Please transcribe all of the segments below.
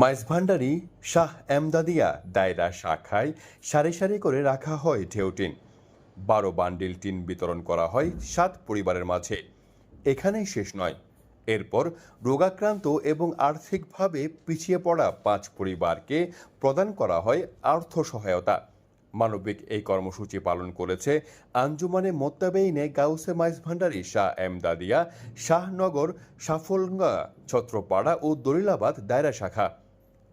মাইজভান্ডারি শাহ এমদাদিয়া দায়রা শাখায় সারি সারি করে রাখা হয় ঢেউটিন। বারো বান্ডিল টিন বিতরণ করা হয় সাত পরিবারের মাঝে। এখানেই শেষ নয়। এরপর রোগাক্রান্ত এবং আর্থিকভাবে পিছিয়ে পড়া পাঁচ পরিবারকে প্রদান করা হয় অর্থ সহায়তা মানবিক এই কর্মসূচি পালন করেছে আঞ্জুমানে মোত্তাবেইনে গাউসে মাইস ভান্ডারি শাহ এমদাদিয়া, শাহনগর সাফলঙ্গা ছত্রপাড়া ও দলিলাবাদ দায়রা শাখা।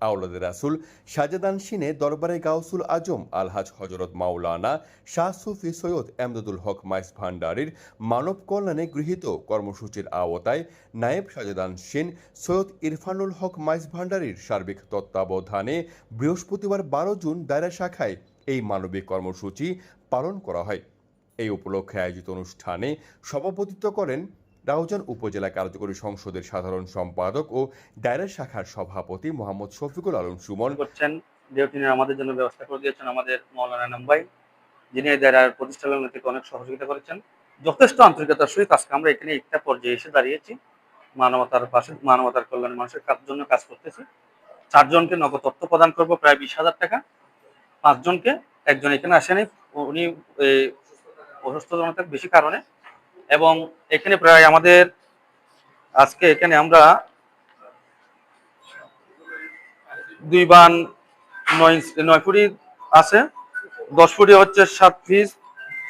আওলাদ রাসুল সাজেদান সিনে দরবারে গাউসুল আজম, আলহাজ হজরত মাওলানা শাহ সুফি সৈয়দ এমদাদুল হক মাইস ভান্ডারির মানব কল্যাণে গৃহীত কর্মসূচির আওতায় নায়েব সাজেদান সিন, সৈয়দ ইরফানুল হক মাইস ভান্ডারির সার্বিক তত্ত্বাবধানে বৃহস্পতিবার বারো জুন দায়রা শাখায় এই মানবিক কর্মসূচি পালন করা হয়। এই উপলক্ষে আয়োজিত অনুষ্ঠানে সভাপতিত্ব করেন রাউজান উপজেলা কার্যকরী সংসদের সাধারণ সম্পাদক ও দায়রা শাখার সভাপতি মোহাম্মদ শফিকুল আলম সুমন। করছেন যে তিনি আমাদের জন্য ব্যবস্থা করে দিয়েছেন আমাদের মৌলানা নাম্বাই, যিনি এই দায়রার প্রতিষ্ঠালগ্ন থেকে অনেক সহযোগিতা করেছেন। যথেষ্ট আন্তরিকতার সহিত আজকে আমরা এখানে একটা পর্যায়ে এসে দাঁড়িয়েছি। মানবতার পাশে মানবতার কল্যাণে মানুষের জন্য কাজ করতেছি। চারজনকে নগদ তথ্য প্রদান করব, প্রায় বিশ হাজার টাকা। পাঁচজনকে একজন এখানে আসেনি, উনি অসুস্থ অসুস্থজনতার বেশি কারণে। এবং এখানে প্রায় আমাদের, আজকে এখানে আমরা দুই বান, নয় নয় ফুটি আছে। দশ ফুটি হচ্ছে সাত পিস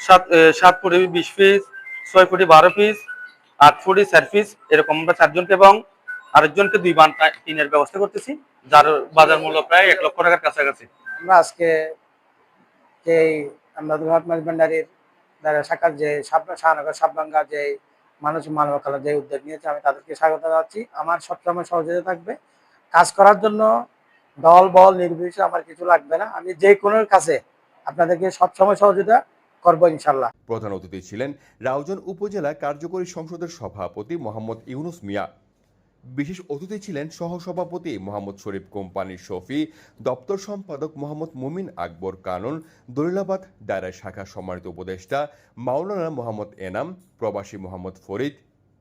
সাত সাত ফুটি বিশ পিস ছয় ফুটি বারো পিস আট ফুটি চার পিস এরকম আমরা চারজনকে এবং আরেকজনকে দুই বান টিনের ব্যবস্থা করতেছি, যার বাজার মূল্য প্রায় এক লক্ষ টাকার কাছাকাছি। আমরা আজকে যে আমরা ভান্ডারির দ্বারা শাখার যে শাহনগর যে মানুষ মানব খেলা যে উদ্যোগ নিয়েছে, আমি তাদেরকে স্বাগত জানাচ্ছি। আমার সবসময় সহযোগিতা থাকবে। কাজ করার জন্য দল, বল, নির্বিশেষে আমার কিছু লাগবে না। আমি যে কোনো কাছে আপনাদেরকে সবসময় সহযোগিতা করব ইনশাল্লাহ প্রধান অতিথি ছিলেন রাউজান উপজেলা কার্যকরী সংসদের সভাপতি মোহাম্মদ ইউনুস মিয়া। বিশেষ অতিথি ছিলেন সহসভাপতি মোহাম্মদ শরীফ কোম্পানির শফি, দপ্তর সম্পাদক মোহাম্মদ মুমিন আকবর কানন, দলিলাবাদ দায়রা শাখা সম্মানিত উপদেষ্টা মাওলানা মোহাম্মদ এনাম, প্রবাসী মোহাম্মদ ফরিদ,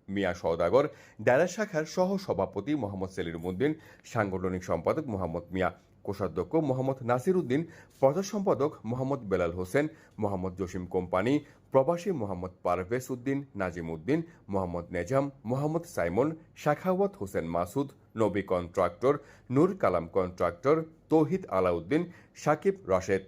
মিয়া সওদাগর দায়রা শাখার সহসভাপতি মোহাম্মদ সেলিম উদ্দিন, সাংগঠনিক সম্পাদক মোহাম্মদ মিয়া। কোষাধ্যক্ষ মোহাম্মদ নাসির উদ্দিন প্রচার সম্পাদক মোহাম্মদ বেলাল হোসেন, মোহাম্মদ জসিম কোম্পানি, প্রবাসী মোহাম্মদ পারভেজ উদ্দিন, নাজিম উদ্দিন, মোহাম্মদ নেজাম, মোহাম্মদ সাইমন, শাখাওয়াত হোসেন মাসুদ, নবী কন্ট্রাক্টর, নূর কালাম কন্ট্রাক্টর, তৌহিদ আলাউদ্দিন, সাকিব রশেদ।